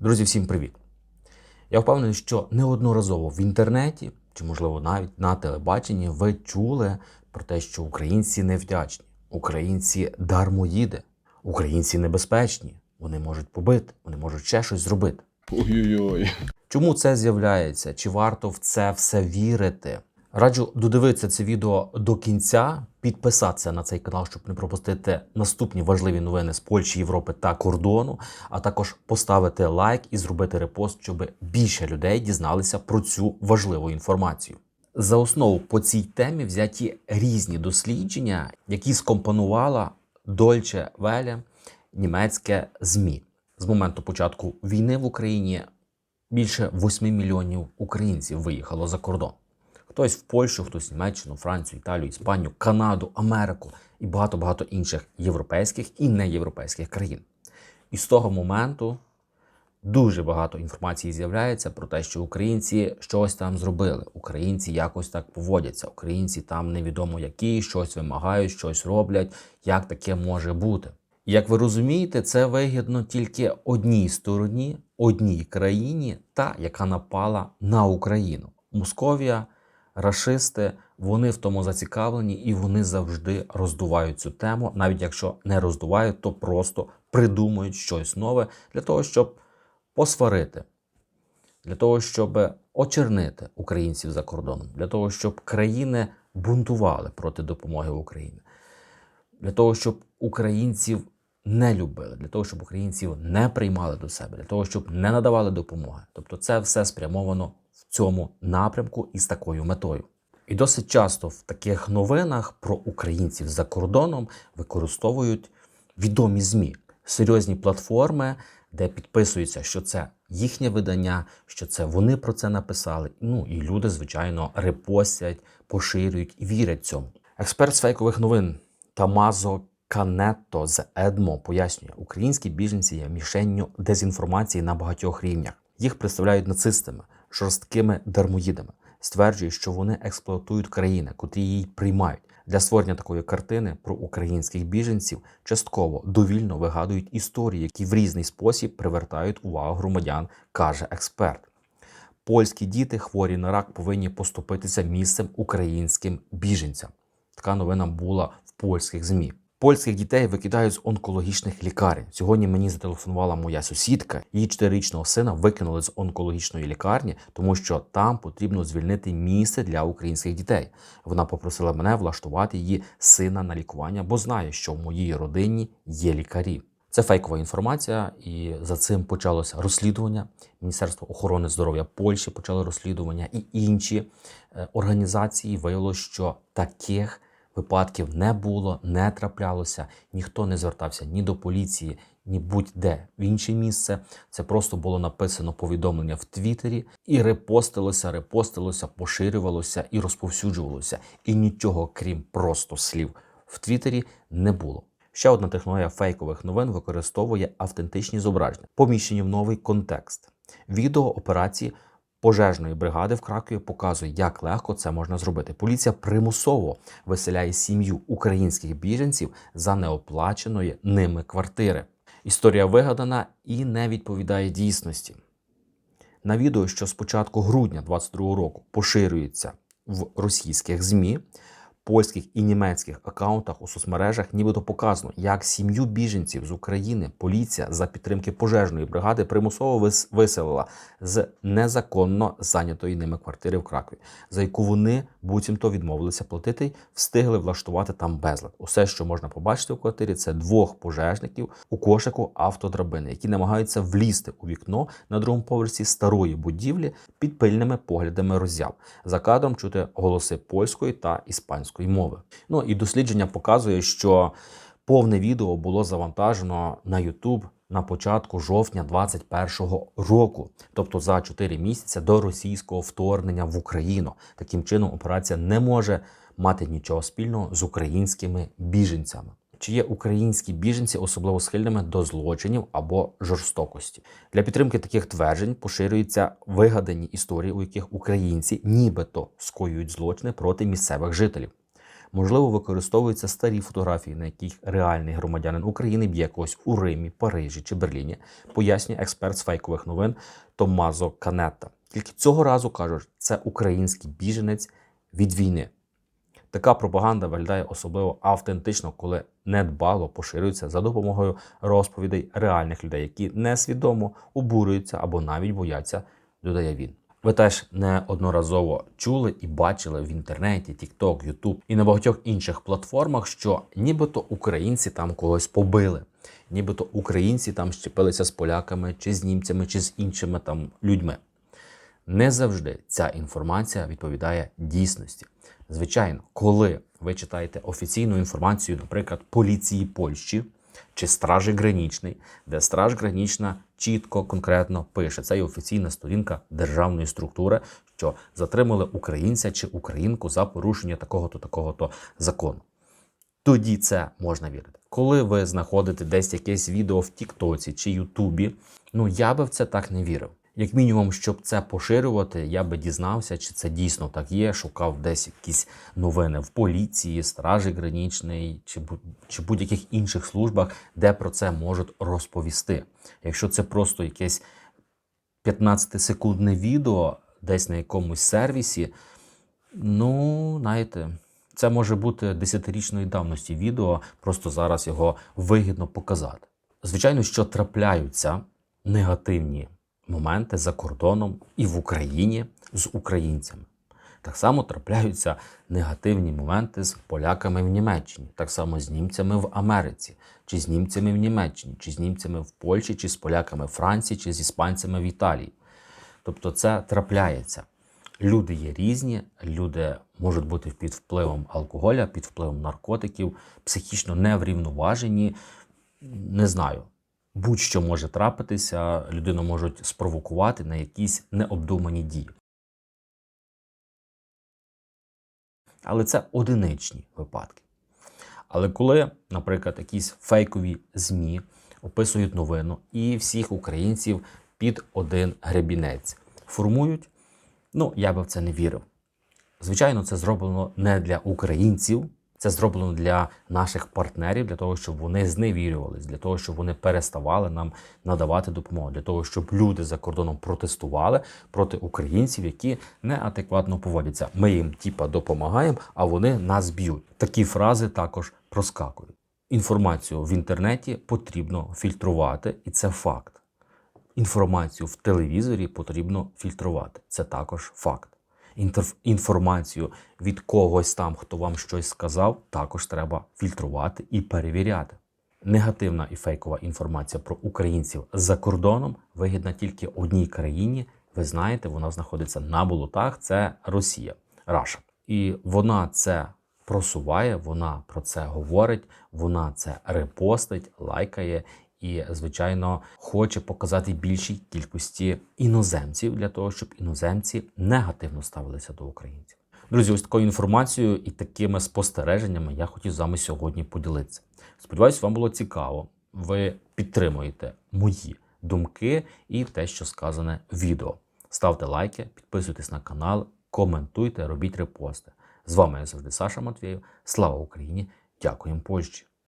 Друзі, всім привіт! Я впевнений, що неодноразово в інтернеті, чи, можливо, навіть на телебаченні, ви чули про те, що українці невдячні, українці дармоїди, українці небезпечні, вони можуть побити, вони можуть ще щось зробити. Ой-ой-ой. Чому це з'являється? Чи варто в це все вірити? Раджу додивитися це відео до кінця, підписатися на цей канал, щоб не пропустити наступні важливі новини з Польщі, Європи та кордону, а також поставити лайк і зробити репост, щоб більше людей дізналися про цю важливу інформацію. За основу по цій темі взяті різні дослідження, які скомпонувала Дольче Веле, німецьке ЗМІ. З моменту початку війни в Україні більше 8 мільйонів українців виїхало за кордон. Хтось в Польщу, хтось в Німеччину, Францію, Італію, Іспанію, Канаду, Америку і багато-багато інших європейських і неєвропейських країн. І з того моменту дуже багато інформації з'являється про те, що українці щось там зробили, українці якось так поводяться, українці там невідомо які, щось вимагають, щось роблять. Як таке може бути? Як ви розумієте, це вигідно тільки одній стороні, одній країні, та яка напала на Україну. Московія, рашисти, вони в тому зацікавлені і вони завжди роздувають цю тему, навіть якщо не роздувають, то просто придумують щось нове для того, щоб посварити, для того, щоб очернити українців за кордоном, для того, щоб країни бунтували проти допомоги Україні, для того, щоб українців не любили, для того, щоб українців не приймали до себе, для того, щоб не надавали допомоги. Тобто, це все спрямовано цьому напрямку і з такою метою. І досить часто в таких новинах про українців за кордоном використовують відомі ЗМІ, серйозні платформи, де підписується, що це їхнє видання, що це вони про це написали. Ну і люди, звичайно, репостять, поширюють і вірять цьому. Експерт з фейкових новин Тамазо Канетто з Едмо пояснює, українські біженці є мішенню дезінформації на багатьох рівнях. Їх представляють нацистами, жорсткими дармоїдами. Стверджує, що вони експлуатують країни, котрі її приймають. Для створення такої картини про українських біженців частково довільно вигадують історії, які в різний спосіб привертають увагу громадян, каже експерт. Польські діти хворі на рак повинні поступитися місцем українським біженцям. Така новина була в польських змі. Польських дітей викидають з онкологічних лікарень. Сьогодні мені зателефонувала моя сусідка. Її чотирирічного сина викинули з онкологічної лікарні, тому що там потрібно звільнити місце для українських дітей. Вона попросила мене влаштувати її сина на лікування, бо знає, що в моїй родині є лікарі. Це фейкова інформація, і за цим почалося розслідування. Міністерство охорони здоров'я Польщі почало розслідування, і інші е, організації виявило, що таких випадків не було, не траплялося, ніхто не звертався ні до поліції, ні будь-де в інше місце. Це просто було написано повідомлення в Твіттері і репостилося, репостилося, поширювалося і розповсюджувалося. І нічого, крім просто слів в Твіттері, не було. Ще одна технологія фейкових новин використовує автентичні зображення, поміщені в новий контекст. Відео операції пожежної бригади в Кракові показує, як легко це можна зробити. Поліція примусово виселяє сім'ю українських біженців за неоплаченої ними квартири. Історія вигадана і не відповідає дійсності. На відео, що з початку грудня 2022 року поширюється в російських ЗМІ, польських і німецьких акаунтах у соцмережах, нібито показано, як сім'ю біженців з України поліція за підтримки пожежної бригади примусово вис- виселила з незаконно зайнятої ними квартири в Кракові, за яку вони буцімто відмовилися платити, й встигли влаштувати там безлад. Усе, що можна побачити в квартирі, це двох пожежників у кошику автодрабини, які намагаються влізти у вікно на другому поверсі старої будівлі під пильними поглядами роззяв. За кадром чути голоси польської та іспанської мови. Ну і дослідження показує, що повне відео було завантажено на YouTube на початку жовтня 2021 року, тобто за 4 місяці до російського вторгнення в Україну. Таким чином, операція не може мати нічого спільного з українськими біженцями. Чи є українські біженці особливо схильними до злочинів або жорстокості? Для підтримки таких тверджень поширюються вигадані історії, у яких українці нібито скоюють злочини проти місцевих жителів. Можливо, використовуються старі фотографії, на яких реальний громадянин України б'є когось у Римі, Парижі чи Берліні, пояснює експерт з фейкових новин Томазо Канетта. Тільки цього разу кажуть, це український біженець від війни. Така пропаганда виглядає особливо автентично, коли недбало поширюється за допомогою розповідей реальних людей, які несвідомо обурюються або навіть бояться, додає він. Ви теж неодноразово чули і бачили в інтернеті, TikTok, YouTube і на багатьох інших платформах, що нібито українці там когось побили, нібито українці там щепилися з поляками, чи з німцями, чи з іншими там людьми. Не завжди ця інформація відповідає дійсності. Звичайно, коли ви читаєте офіційну інформацію, наприклад, поліції Польщі чи Стражі Гранічний, де Страж Гранічна чітко, конкретно пише, це є офіційна сторінка державної структури, що затримали українця чи українку за порушення такого-то такого-то закону. Тоді це можна вірити. Коли ви знаходите десь якесь відео в Тіктоці чи Ютубі, ну я би в це так не вірив. Як мінімум, щоб це поширювати, я би дізнався, чи це дійсно так є. Шукав десь якісь новини в поліції, стражі гранічної чи, чи будь-яких інших службах, де про це можуть розповісти. Якщо це просто якесь 15-секундне відео десь на якомусь сервісі, ну, знаєте, це може бути 10-річної давності відео, просто зараз його вигідно показати. Звичайно, що трапляються негативні моменти за кордоном і в Україні з українцями. Так само трапляються негативні моменти з поляками в Німеччині, так само з німцями в Америці, чи з німцями в Німеччині, чи з німцями в Польщі, чи з поляками в Франції, чи з іспанцями в Італії. Тобто це трапляється. Люди є різні, люди можуть бути під впливом алкоголя, під впливом наркотиків, психічно неврівноважені. Не знаю. Будь-що може трапитися, людину можуть спровокувати на якісь необдумані дії. Але це одиничні випадки. Але коли, наприклад, якісь фейкові ЗМІ описують новину і всіх українців під один гребінець формують, ну я би в це не вірив. Звичайно, це зроблено не для українців, це зроблено для наших партнерів, для того, щоб вони зневірювались, для того, щоб вони переставали нам надавати допомогу, для того, щоб люди за кордоном протестували проти українців, які неадекватно поводяться. Ми їм типа допомагаємо, а вони нас б'ють. Такі фрази також проскакують. Інформацію в інтернеті потрібно фільтрувати, і це факт. Інформацію в телевізорі потрібно фільтрувати. Це також факт. Інформацію від когось там, хто вам щось сказав, також треба фільтрувати і перевіряти. Негативна і фейкова інформація про українців за кордоном вигідна тільки одній країні. Ви знаєте, вона знаходиться на болотах. Це Росія, Раша. І вона це просуває, вона про це говорить, вона це репостить, лайкає і, звичайно, хоче показати більшій кількості іноземців для того, щоб іноземці негативно ставилися до українців. Друзі, ось такою інформацією і такими спостереженнями я хотів з вами сьогодні поділитися. Сподіваюсь, вам було цікаво. Ви підтримуєте мої думки і те, що сказане в відео. Ставте лайки, підписуйтесь на канал, коментуйте, робіть репости. З вами я завжди Саша Матвєєв. Слава Україні! Дякуємо Польщі!